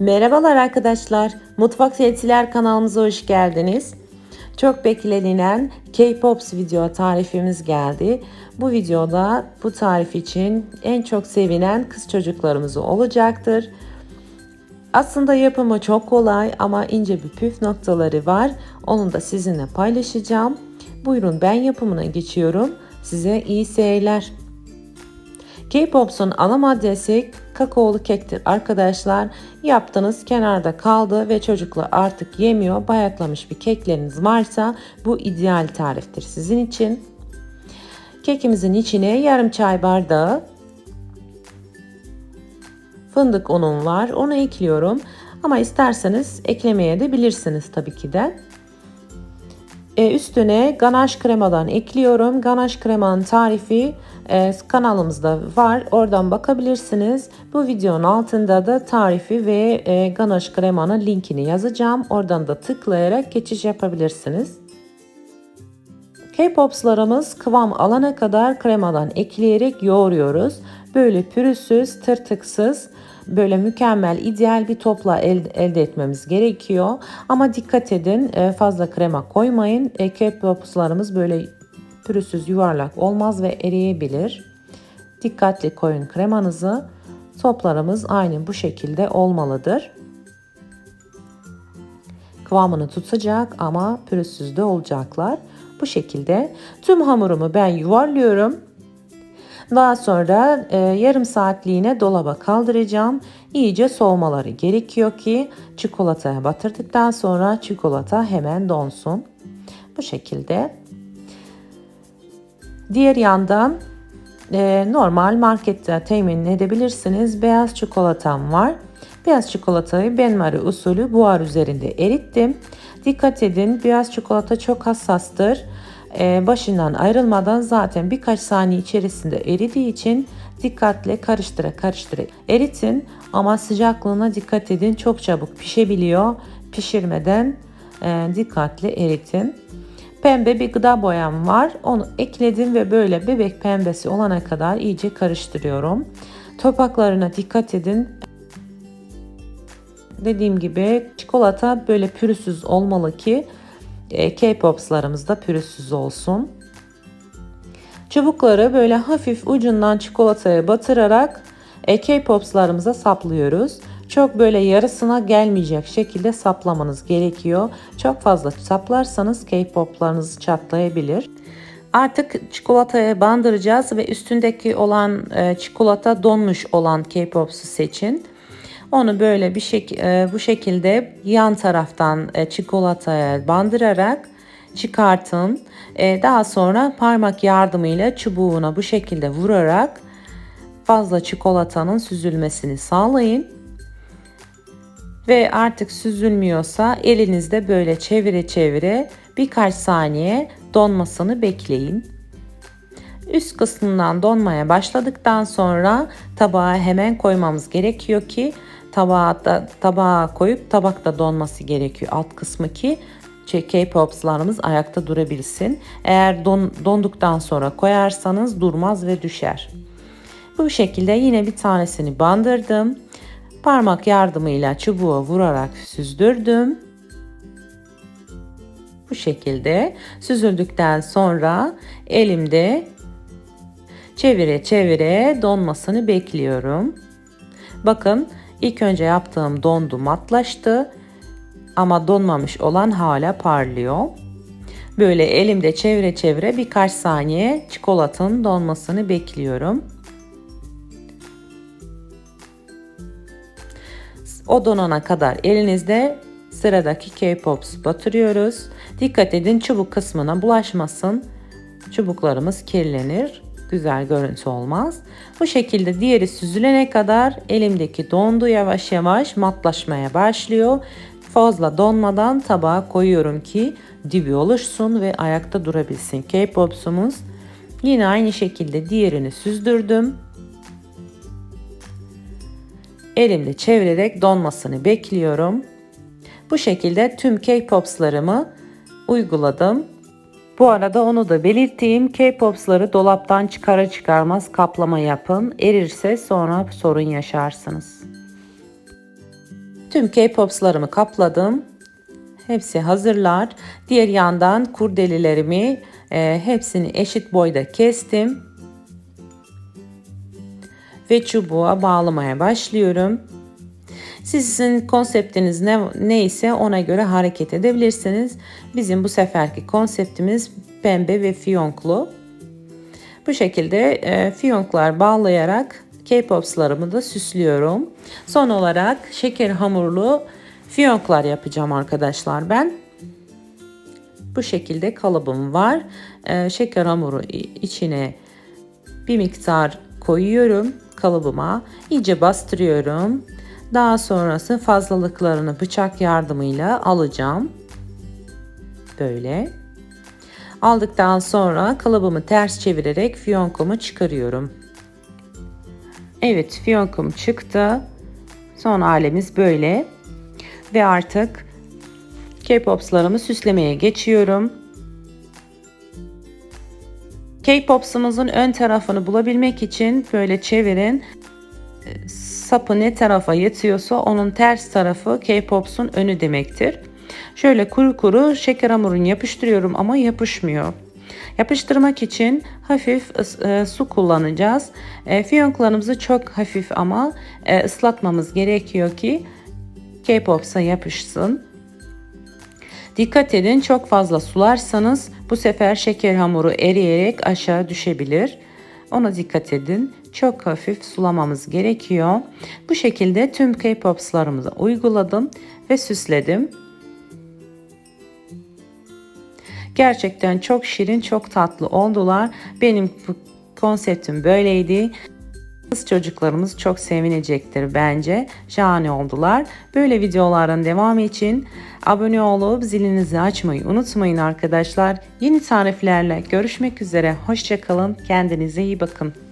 Merhabalar arkadaşlar. Mutfak Tepsiler kanalımıza hoş geldiniz. Çok beklenilen K-Pops video tarifimiz geldi. Bu videoda bu tarif için en çok sevinen kız çocuklarımız olacaktır. Aslında yapımı çok kolay ama ince bir püf noktaları var. Onu da sizinle paylaşacağım. Buyurun ben yapımına geçiyorum. Size iyi seyirler. K-Pops'un ana maddesi kakaolu kektir arkadaşlar. Yaptınız kenarda kaldı ve çocuklar artık yemiyor. Bayaklamış bir kekleriniz varsa bu ideal tariftir sizin için. Kekimizin içine yarım çay bardağı fındık unum var. Onu ekliyorum. Ama isterseniz eklemeye de bilirsiniz tabii ki de. E, üstüne ganaj kremadan ekliyorum. Ganaj kremanın tarifi e, kanalımızda var. Oradan bakabilirsiniz. Bu videonun altında da tarifi ve e, ganaj kremanın linkini yazacağım. Oradan da tıklayarak geçiş yapabilirsiniz. K-popslarımız kıvam alana kadar kremadan ekleyerek yoğuruyoruz. Böyle pürüzsüz, tırtıksız, böyle mükemmel, ideal bir topla elde, etmemiz gerekiyor. Ama dikkat edin e, fazla krema koymayın. E, K-popslarımız böyle pürüzsüz yuvarlak olmaz ve eriyebilir. Dikkatli koyun kremanızı. Toplarımız aynı bu şekilde olmalıdır. Kıvamını tutacak ama pürüzsüz de olacaklar. Bu şekilde tüm hamurumu ben yuvarlıyorum. Daha sonra e, yarım saatliğine dolaba kaldıracağım. İyice soğumaları gerekiyor ki çikolataya batırdıktan sonra çikolata hemen donsun. Bu şekilde. Diğer yandan e, normal markette temin edebilirsiniz. Beyaz çikolatam var. Beyaz çikolatayı benmari usulü buhar üzerinde erittim. Dikkat edin beyaz çikolata çok hassastır. Ee, başından ayrılmadan zaten birkaç saniye içerisinde eridiği için dikkatle karıştıra karıştıra eritin ama sıcaklığına dikkat edin çok çabuk pişebiliyor. Pişirmeden e, dikkatli eritin. Pembe bir gıda boyam var. Onu ekledim ve böyle bebek pembesi olana kadar iyice karıştırıyorum. Topaklarına dikkat edin. Dediğim gibi çikolata böyle pürüzsüz olmalı ki K-popslarımız da pürüzsüz olsun. Çubukları böyle hafif ucundan çikolataya batırarak e, K-popslarımıza saplıyoruz. Çok böyle yarısına gelmeyecek şekilde saplamanız gerekiyor. Çok fazla saplarsanız K-poplarınız çatlayabilir. Artık çikolataya bandıracağız ve üstündeki olan e, çikolata donmuş olan K-pops'u seçin. Onu böyle bir şek e, bu şekilde yan taraftan e, çikolataya bandırarak çıkartın. E, daha sonra parmak yardımıyla çubuğuna bu şekilde vurarak fazla çikolatanın süzülmesini sağlayın. Ve artık süzülmüyorsa elinizde böyle çevire çevire birkaç saniye donmasını bekleyin. Üst kısmından donmaya başladıktan sonra tabağa hemen koymamız gerekiyor ki tabağa, tabağa koyup tabakta donması gerekiyor alt kısmı ki K-popslarımız ayakta durabilsin. Eğer don, donduktan sonra koyarsanız durmaz ve düşer. Bu şekilde yine bir tanesini bandırdım. Parmak yardımıyla çubuğa vurarak süzdürdüm. Bu şekilde süzüldükten sonra elimde çevire çevire donmasını bekliyorum. Bakın ilk önce yaptığım dondu matlaştı ama donmamış olan hala parlıyor. Böyle elimde çevire çevire birkaç saniye çikolatanın donmasını bekliyorum. O donana kadar elinizde sıradaki K-Pops batırıyoruz. Dikkat edin çubuk kısmına bulaşmasın. Çubuklarımız kirlenir. Güzel görüntü olmaz. Bu şekilde diğeri süzülene kadar elimdeki dondu yavaş yavaş matlaşmaya başlıyor. Fazla donmadan tabağa koyuyorum ki dibi oluşsun ve ayakta durabilsin K-Pops'umuz. Yine aynı şekilde diğerini süzdürdüm. Elimle çevirerek donmasını bekliyorum. Bu şekilde tüm K-popslarımı uyguladım. Bu arada onu da belirteyim. K-popsları dolaptan çıkara çıkarmaz kaplama yapın. Erirse sonra sorun yaşarsınız. Tüm K-popslarımı kapladım. Hepsi hazırlar. Diğer yandan kurdelilerimi e, hepsini eşit boyda kestim. Ve çubuğa bağlamaya başlıyorum. Sizin konseptiniz ne, neyse ona göre hareket edebilirsiniz. Bizim bu seferki konseptimiz pembe ve fiyonklu. Bu şekilde e, fiyonklar bağlayarak K-popslarımı da süslüyorum. Son olarak şeker hamurlu fiyonklar yapacağım arkadaşlar ben. Bu şekilde kalıbım var. E, şeker hamuru içine bir miktar koyuyorum kalıbıma. iyice bastırıyorum. Daha sonrası fazlalıklarını bıçak yardımıyla alacağım. Böyle. Aldıktan sonra kalıbımı ters çevirerek fiyonkumu çıkarıyorum. Evet fiyonkum çıktı. Son halimiz böyle. Ve artık K-popslarımı süslemeye geçiyorum. K-popsumuzun ön tarafını bulabilmek için böyle çevirin. Sapı ne tarafa yetiyorsa onun ters tarafı K-pops'un önü demektir. Şöyle kuru kuru şeker hamurunu yapıştırıyorum ama yapışmıyor. Yapıştırmak için hafif e, su kullanacağız. E, fiyonklarımızı çok hafif ama e, ıslatmamız gerekiyor ki K-pops'a yapışsın. Dikkat edin çok fazla sularsanız bu sefer şeker hamuru eriyerek aşağı düşebilir. Ona dikkat edin. Çok hafif sulamamız gerekiyor. Bu şekilde tüm K-popslarımızı uyguladım ve süsledim. Gerçekten çok şirin, çok tatlı oldular. Benim konseptim böyleydi. Kız çocuklarımız çok sevinecektir bence. Şahane oldular. Böyle videoların devamı için abone olup zilinizi açmayı unutmayın arkadaşlar. Yeni tariflerle görüşmek üzere. Hoşçakalın. Kendinize iyi bakın.